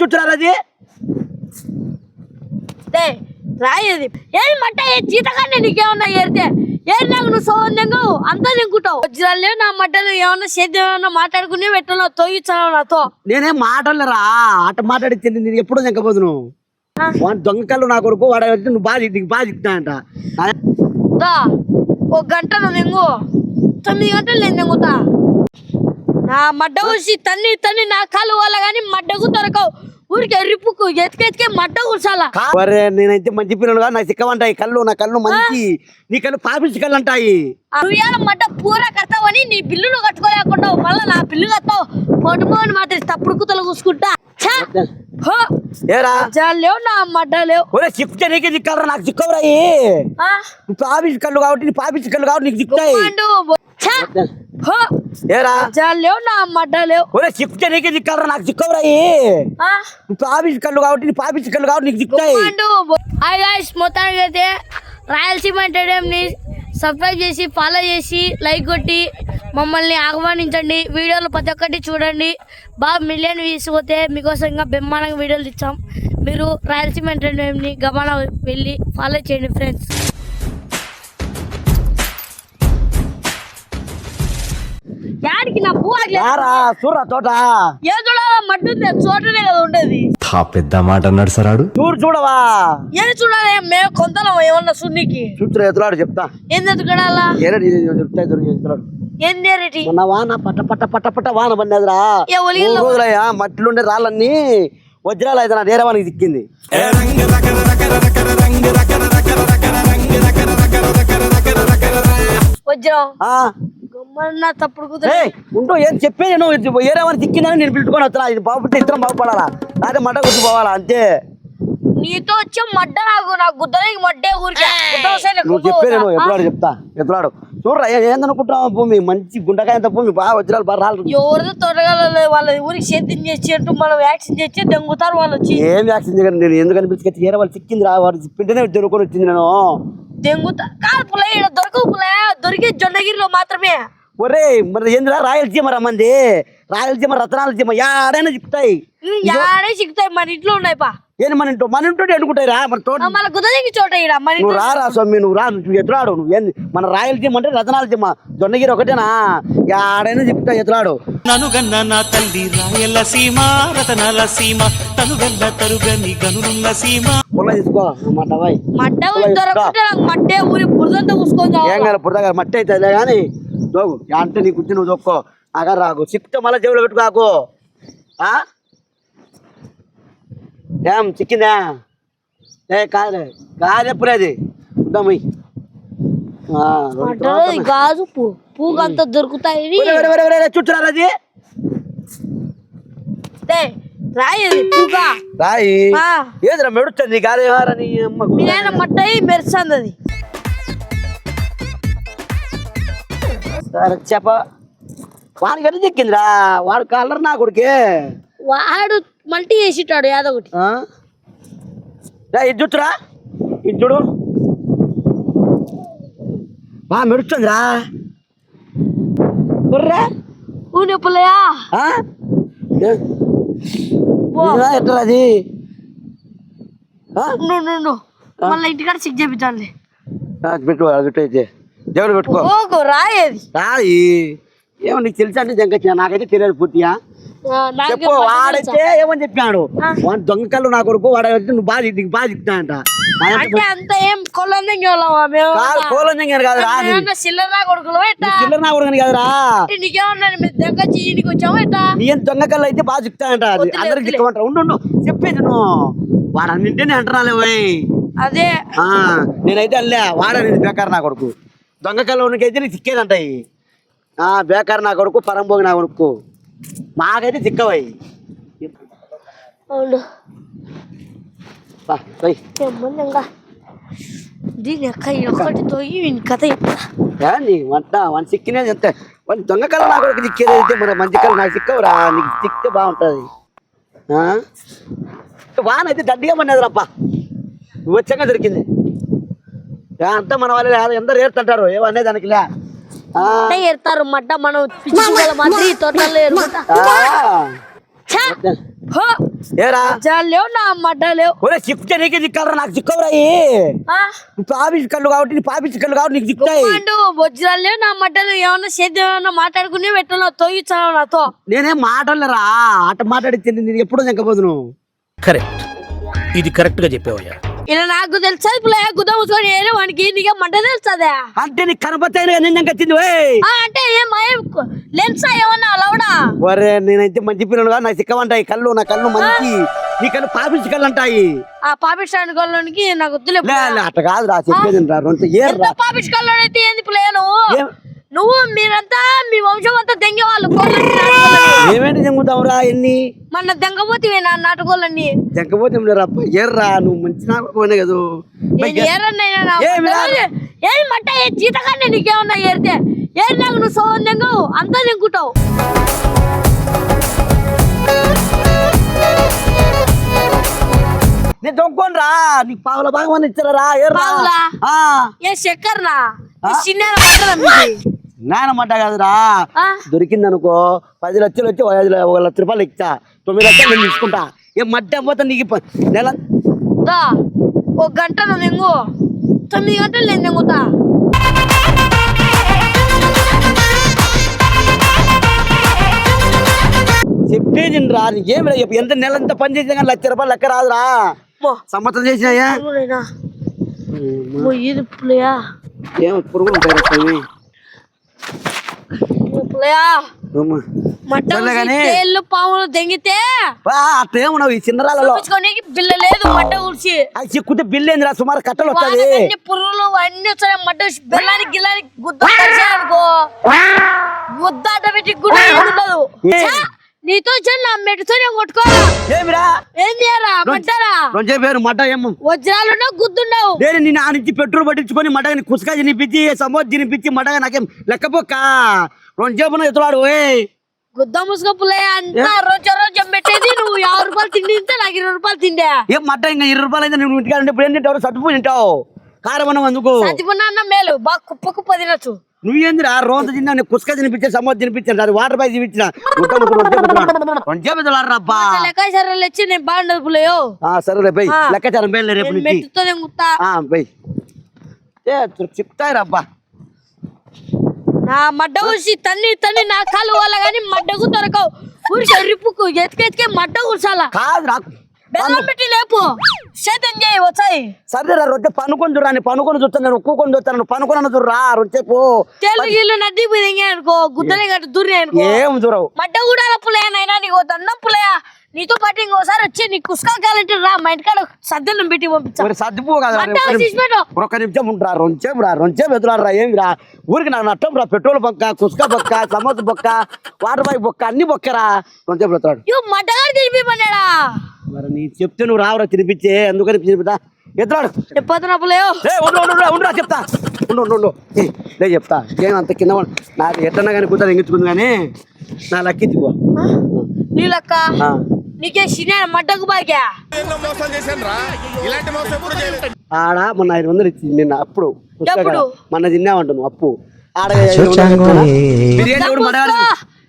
చుట్టూరా అది? రాయేది. ఏది మట్ట ఏ జీతకాన్ని నీకేమన్నా ఏరితే? ఏది నాకు నువ్వు సౌందంగా అంతా తింకుంటావు. వజ్రాలు నా మట్టలు ఏమన్నా సేద్యం ఏమన్నా మాట్లాడుకుని పెట్టాలో తోగిచ్చాను నాతో నేనేం మాటలేరా ఆట మాట్లాడి నేను ఎప్పుడు తింకపోదును ఆ. వాడి దొంగ కళ్ళు నా కొడుకు వాడు నువ్వు బాగా నీకు బాగా చెప్తానంట దా ఒక గంట నువ్వు తొమ్మిది గంటలు నేను తెంగుతా నా మడ్డ కూసి తన్ని తన్ని నా కాలు వాళ్ళ కానీ మడ్డకు దొరకవు. ఊరికి రిప్పుకు ఎతికెతికే మడ్డ కూర్చాలా నేనైతే మంచి పిల్లలు కాదు నాకు సిక్కమంటాయి కళ్ళు నా కళ్ళు మంచి. నీ కళ్ళు పాపించి కళ్ళు అంటాయి మడ్డ పూరా కడతావని నీ బిల్లులు కట్టుకోలేకుండా మళ్ళీ నా బిల్లు కట్టావు పోని మాత్రం తప్పుడు కుతలు కూసుకుంటా! ఏరా? లేవు నా మడ్డ లేవు. ఒరే నీకే సిక్కవరాయి పాపించి కళ్ళు కాబట్టి నీ పాపించి కళ్ళు కాబట్టి నీకు దిక్కుతాయి! ఏరా? వజ్రాలు లేవు నా లేవు. ఒరే నీకే దిక్కలరా పాపించి కళ్ళు కాబట్టి నీ పాపించి కళ్ళు కాబట్టి నీకు దిక్కుతాయి గుమ్మండు హాయ్ గాయ్స్ మొత్తానికి అయితే రాయలసీమ ఎంటర్టైన్మెంట్ని సబ్స్క్రైబ్ చేసి ఫాలో చేసి లైక్ కొట్టి మమ్మల్ని ఆహ్వానించండి. వీడియోలు ప్రతి ఒక్కటి చూడండి. బాగా మిలియన్ వ్యూస్ పోతే మీకోసం ఇంకా బ్రహ్మాండంగా వీడియోలు ఇచ్చాం. మీరు రాయలసీమ ఎంటర్టైన్మెంట్ని గమన వెళ్ళి ఫాలో చేయండి ఫ్రెండ్స్ నా పూ యారా చూడరా తోట ఏ చూడాలా మట్టు చోటనే కదా ఉండేది ఆ పెద్ద మాట అన్నాడు సరాడు చూడు చూడవా ఏది చూడాలి మేము కొంతలం ఏమన్నా సున్నికి చూతురా ఎదురాడు చెప్తా ఏంది ఎత్తుకడాలా ఏరడి చెప్తా ఎదురు ఏంది మొన్న వాన పట్ట పట్ట పట్ట పట్ట వాన పడినదిరా ఏ రోజులయ్యా మట్టిలుండే రాళ్ళన్నీ వజ్రాలు అయితే నా డేరవానికి దిక్కింది వజ్రం గమ్మన్న తప్పుడు కుదిరి ఏయ్, ఉంటూ ఏం చెప్పే నేను ఏరేవాని దిక్కిందని నేను పిలుచుకొని వస్తున్నా. ఇది బాగుపడితే ఇద్దరం బాగుపడాలా? అదే మడ్డ గుర్తు పోవాలా అంతే? నీతో వచ్చే మడ్డ నాకు నాకు గుద్దలకి మడ్డే ఊరికే. నువ్వు చెప్పే నేను? ఎప్పుడాడు చెప్తా ఎప్పుడాడు. చూడరా ఏందనుకుంటున్నావు భూమి? మంచి గుండకాయంత భూమి బాగా వజ్రాలు బాగా రాళ్ళు. ఎవరిదో తొడగల వాళ్ళ ఊరికి సేద్యం చేసి అంటూ మనం యాక్షన్ చేసి దొంగతారు వాళ్ళు వచ్చి. ఏం యాక్షన్ చేయగలను నేను? ఎందుకు అనిపించుకొచ్చి ఏరే వాళ్ళు చిక్కింది రా వాడు పిండినే దొరుకుని వచ్చింది నేను. దెంగుతా. కాదు పులే దొరకవు పులే దొరికే జొన్నగిరిలో మాత్రమే. ఒరే మరి ఏందిరా రాయలసీమ రమ్మంది రాయలసీమ రతనాలసీమ యాడైనా చెప్తాయి యాడే చిక్కుతాయి మన ఇంట్లో ఉన్నాయి పా. ఏంది మన ఇంటో మన ఇంటో అనుకుంటాయి రా మన తోట. మన చోట నువ్వు ఇంట్లో రారా స్వామి నువ్వు రా నువ్వు ఎదురాడు నువ్వు ఏంది? మన రాయలసీమ అంటే రతనాలసీమ జొన్నగిరి ఒకటేనా? యాడైనా చెప్తా ఎదురాడు ననుగన్న నా తల్లి రాయల సీమ రతనాల సీమ తనుగల్ల తరుగని గనులున్న సీమ. పుల్ల తీసుకో బాయ్ మడ్డ మడ్డే ఊరి బురదంతా కూసుకొని ఏం. కాదు పుట్టగా మట్టి కానీ దోగు. అంటే నీ కుర్చీ నువ్వు దొక్కో. అగా రాకు చిక్కితే మళ్ళీ జేబులో పెట్టుకోకు ఆ? ఏం చిక్కిందా? ఏ కాదు కాదు ఎప్పుడు అది? ఈ గాజు పూగా అంతా దొరుకుతాయి. చుట్టూరా అది? డే, రాయేది పూగా. రాయి. ఏదిరా మెడుస్తుంది గాలి నీ అమ్మ మీ నాయన మడ్డ మెరుస్తుంది అది. సరే చెప్ప. వాడికి ఎట్లా చిక్కిందిరా? వాడు కలర్ నా కొడుకే. వాడు మల్టీ చేసిటాడు యాదో ఒకటి. ఇది చుట్టురా ఇది చూడు. బా మెడుస్తుందిరా బుర్రా. ఊనే పుల్లయా ఎట్లా అది? నువ్వు మళ్ళీ ఇంటికాడ సిక్ చేపించాలి పెట్టు పెట్టు అయితే దేవుడు పెట్టుకో. ఓకు రాయేది. రాయి. ఏమో నీకు తెలుసా అంటే జంకొచ్చిన నాకైతే తెలియదు పూర్తిగా. చెప్పు వాడైతే ఏమని చెప్పాడు ఆ. వాడు దొంగ కళ్ళు నా కొడుకు వాడు నువ్వు బాగా నీకు బాగా చెప్తానంట అంటే అంత ఏం కొలందంగా వాళ్ళమా మేము? కాదు కోలం కాదు రా ఏమన్నా చిల్లర కొడుకులు ఎట్టా చిల్లర నా కొడుకుని కాదురా. అంటే నీకేమన్నా మేము దగ్గర చీనికి వచ్చాము ఎట్టా నీ ఏం దొంగ కళ్ళు అయితే బాగా చెప్తానంట అది. అందరికి. చెక్కమంటారు ఉండు చెప్పేది నువ్వు. వాడు అన్నింటినీ అంటున్నాలే అదే. నేనైతే అల్లే వాడనేది బేకార్ నా కొడుకు. దొంగ కళ్ళకి నీకు చిక్కేదంటాయి ఆ బేకార్ నా కొడుకు పరంభోగి నా కొడుకు. మాకైతే చిక్కవై అవును. దీని అక్క తోయి వీని కథ చెప్తా. వంట వన్ చిక్కినేది ఎంత వన్ దొంగ కళ్ళ నా కొడుకు చిక్కేది అయితే మరి మంచి కళ్ళు నాకు చిక్కవురా నీకు చిక్కితే బాగుంటుంది. వాన అయితే దండిగా పడినది రప్ప వచ్చాక దొరికింది. అంతా మన వాళ్ళు ఎందరు ఏరుతుంటారు ఏమనే దానికి లే. అంటే ఎడతారు మడ్డ మనం మాదిరి వజ్రాలు లేవు నా మడ్డ లేవు. ఒరే చిక్కితే నీకే నాకు కళ్ళు కాబట్టి కళ్ళు కాబట్టి నీకు వజ్రాలు లేవు నా మడ్డలు ఏమన్నా సేద్యం ఏమన్నా మాట్లాడుకుని నాతో. నేనేం మాటలేరా? ఆట మాట్లాడి నేను ఎప్పుడూ చెంకపోదును కరెక్ట్. ఇది కరెక్ట్గా చెప్పావయ్యా. ఇలా నాకు తెలుసా? ఇప్పుడు గుద్ద మూసుకొని ఏరే వానికి నీకే మంట తెలుస్తుందా అంటే నీకు కనపడతాయి నిన్న కచ్చింది అంటే ఏం లెన్సా ఏమన్నా లౌడా ఒరే నేనైతే మంచి పిల్లలుగా నాకు చిక్కమంటాయి కళ్ళు నా కళ్ళు మంచి. నీ కళ్ళు పాపించి కళ్ళు అంటాయి. ఆ పాపిస్టాండ్ గోళ్ళకి నాకు వద్దులే లే లే, అట్ట కాదు రా చెప్పేది రా రొంత ఎంత ఏర్రా పాపిస్టాండ్ అయితే ఏంది ప్లేను ఏం- నువ్వు మీరంతా మీ వంశం అంతా దెంగే వాళ్ళు కోళ్ళని నాటుకోళ్ళని. ఏమేంటి చెంగుతావురా ఎన్ని మన దెంగపోతివే నా నాటుకోళ్ళని. చెక్కపోతే రప్ప ఏర్రా నువ్వు మంచి పోయినా కదా. ఏది మట్ట ఏ జీతకాన్ని నీకేమన్నా ఏరితే? ఏది నాకు నువ్వు సోన్ దెంగవు అంతా దెంగుతావు. నేను దొంగకోను రా నీకు పావుల భాగం ఇచ్చారా ఏర్రా పావులా? ఆ, ఏ చక్కర్నా? చిన్న? నాయనమాట కాదురా ఆ? దొరికింది అనుకో పది లక్షలు వచ్చి ఒక లక్ష రూపాయలు ఇచ్చా తొమ్మిది లక్షలు నేను తీసుకుంటా. ఏం మడ్డ పోతే నీకు నెల ఒక గంట నువ్వు తొమ్మిది గంటలు నేను దెంగుతా చెప్పేది రా ఏం చెప్పు. ఎంత నెల ఎంత పని చేసినా కానీ లక్ష రూపాయలు లెక్క రాదురా. సంవత్సరం చేసినాయా? ఏం పురుగులు ఉంటాయి రా స్వామి. ఇది పులియా అమ్మా. మట్ట సర్లే ఊసి గానీ. తేళ్ళు పాములు దెంగితే? వా, అట్లా ఏమున్నావు ఈ చూపించుకోనికి బిల్ల లేదు మట్ట ఊడ్చి అది చిక్కుతే బిల్లు ఏందిరా? సుమారు కట్టలు వస్తుంది అన్ని పురుగులు అన్ని వచ్చాయి మట్ట బెల్లానికి గిల్లానికి గుద్ద అనుకో. గుద్ద ఆటోమేటిక్ కూడా ఏం. ఉండదు నీతో వచ్చాను నా మెట్టుతోనే కొట్టుకోరా. ఏమిరా? ఏం చేయరా మట్టరా రోజే పేరు మడ్డ ఏమో వజ్రాలున్నావు గుద్దున్నావు. నేను నిన్న ఆ నుంచి పెట్రోల్ పట్టించుకొని మడగని కుసుకా తినిపించి సమోద్ తినిపించి మడగ నాకేం లెక్కపోక్క? రెండు చేపన ఎత్తులాడు ఓయ్. గుద్ద ముసుగు పుల్లయ్య అంతా రోజు రోజు పెట్టేది నువ్వు. యాభై రూపాయలు తిండి తింటే నాకు ఇరవై రూపాయలు తిండే. ఏం మడ్డ ఇంకా ఇరవై రూపాయలు అయితే నువ్వు ఇంటికాడ ఇప్పుడు ఏం తింటావు? సట్టుపోయి తింటావు. కారం అన్నం అందుకు సతిపున్న మేలు. బాగా కుప్ప కుప్ప తినచ్చు. నువ్వేందిరా? రోజు తిన్నా నేను కుసుక తినిపించే సమోద్ తినిపించాను అది వాటర్ బ్యాగ్ తినిపించిన రబ్బా లెక్క సరే వచ్చి నేను బాగుండదు ఆ సరేలే బై. ఆ. లెక్కాచారం బయలు రేపు నేను గుత్తా. ఆ చెప్తాయి రబ్బా నా మడ్డ తన్ని తన్ని నా కాలు వాళ్ళ కానీ మడ్డకు దొరకవు. ఊరికి రిప్పుకు ఎతికెతికే మడ్డ కూర్చాలా కాదు నాకు బెల్లం పెట్టి లేపు. సేతం చేయి వచ్చాయి. సరేరా రొట్టె పనుకొని చూడరా పనుకొని చూస్తాను నేను కూకొని చూస్తాను పనుకొని చూడరా రొట్టెపు తేలు గీళ్ళు నడ్డి పోయి అనుకో గుద్దలే గట్టు దూరే అనుకో. ఏం చూడవు. మడ్డ కూడా పులయనైనా నీకు దండం పులయ నీతో పాటు ఇంకోసారి వచ్చి నీ కుస్కా కాలంటే రా మా ఇంటికాడ సద్దనం పెట్టి పంపించా. మరి సర్దిపో కదా ఒక్క నిమిషం. ఉంటా రొంచేపు రా రొంచేపు ఎదురారా ఏమి రా. ఊరికి నాకు నట్టం రా పెట్రోల్ బొక్క కుసుక బొక్క సమోస బొక్క వాటర్ బాయ్ బొక్క అన్ని బొక్కరా ఎత్తాడు ఇవ్వ మడ్డగాడు తినిపిమన్నాడా? మరి నీ చెప్తే నువ్వు రావురా తినిపించే. ఎందుకని తినిపితా ఎత్తాడు ఏ ఉండు ఉండు ఉండు, ఉండురా చెప్తా. ఉండు ఉండు ఉండు. లే చెప్తా. ఏం అంత కింద నాకు ఎట్టన్నా కానీ కూతురు ఎంగించుకుంది కానీ నా లక్కించుకో నీ లెక్క. నీకే సినిమా మడ్డకు బాగా. ఆడ మొన్న ఐదు వందలు ఇచ్చింది నిన్న అప్పుడు? మొన్న తిన్నామంటాను అప్పు. ఆడ. బిర్యానీ.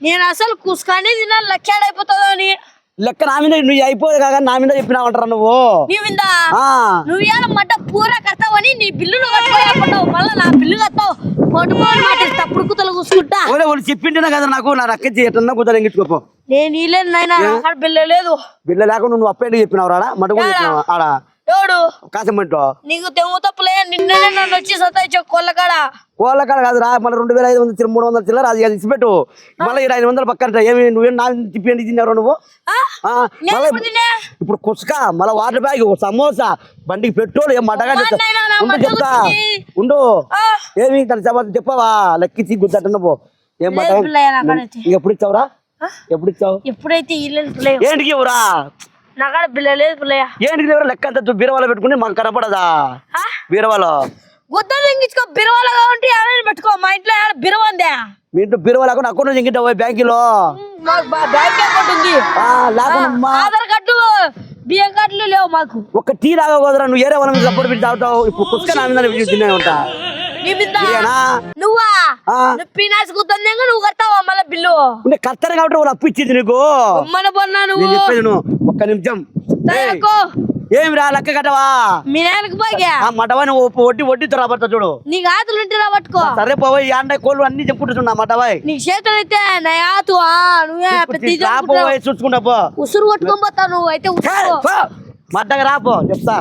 నేను అసలు కుస్కానే తిన్నా లక్కాడైపోతుందో అని. లెక్క నా మీద నువ్వు అయిపోదు కాక నా మీద చెప్పినావంటారా నువ్వు? నువ్వు పూర కడతావని నీ బిల్లులు మళ్ళీ నా బిల్లు కట్టావు పట్టుకోని మాట తప్పుడు కుతలు కూసుకుంటా. వాళ్ళు చెప్పింటేనే కదా నాకు నా నేను ఇల్లేదు నాయన అక్కడ బిల్లు లేదు. బిల్ల లేకుండా నువ్వు అప్పేంటి చెప్పినావు రాడా? మటుకు ఆడ? ఎవడు? కాసమంటో నీకు తెంగు తప్పులే నిన్ననే నన్ను వచ్చి సతాయిచ్చే కొల్లకాడ కోళ్ళ కాడ కాదురా మళ్ళీ రెండు వేల ఐదు వందలు మూడు వందలు చిల్లర అది అది ఇచ్చిపెట్టు. మళ్ళీ ఈడ ఐదు వందలు పక్కన ఏమి నువ్వేం నా తిప్పి తిన్నారు నువ్వు? ఇప్పుడు కుసుక మళ్ళీ వాటర్ బ్యాగ్ సమోసా బండికి పెట్రోల్ ఏం నా ఉండు చెప్తా. ఉండు. ఏమి తన చెప్పాలి చెప్పవా? లెక్కించి గుద్దటన్న పో ఏం నాకాడైతే. ఎప్పుడు ఇచ్చావురా? ఎప్పుడు ఇచ్చావు? ఎప్పుడైతే ఏంటికి ఇవ్వరా? నాకాడ బిల్ల లేదు పిల్లయ్య. ఏంటికి ఎవరా లెక్క అంతా బీరవాలో పెట్టుకుని మాకు కనపడదా? ఆ? బీరవాలో. గుద్ద తెంగించుకో బిరవాలగా ఉంటే ఎవరైనా పెట్టుకో. మా ఇంట్లో ఏడ బిరవ ఉందే? మీ ఇంట్లో బీరవాలకు అకౌంట్ చెంగిట బ్యాంకులో. బ్యాంక్ అకౌంట్ ఉంది. ఆధార్ కార్డు బియ్యం కార్డులు లేవు మాకు. ఒక టీ తాగకూడదురా నువ్వు ఏరే వాళ్ళ సపోర్ట్ పెట్టి తాగుతావు. ఇప్పుడు కుక్క నా మీద తినే ఉంటా? నువ్వా? ఆ. నువ్వు పీనాసి గుద్దంగా నువ్వు కడతావా మళ్ళీ బిల్లు? ఉండే కర్తను కాబట్టి వాళ్ళు అప్పు ఇచ్చింది నీకు. బొమ్మన పొన్నా నేను నువ్వు చెప్పేది నువ్వు ఒక ఒక్క నిమిషం. ఏయ్, తనకు ఏమి రా లెక్క కట్టవా? మీ నాయనకు పోగా ఆ మటవా నువ్వు వడ్డీ వడ్డీతో రాబడతా చూడు. నీకు ఆతులు ఉంటే సరే కోళ్ళు అన్ని చెప్పుకుంటున్నా మటవాయ్. నీకు చేతులు అయితే నా ఆతు ఆ, నువ్వే పెద్ద ఇది అనుకుంటావు. రాపోయి చూసుకుంటా పో. ఉసురు కొట్టుకొని నువ్వు అయితే. మడ్డగా రాపో చెప్తా.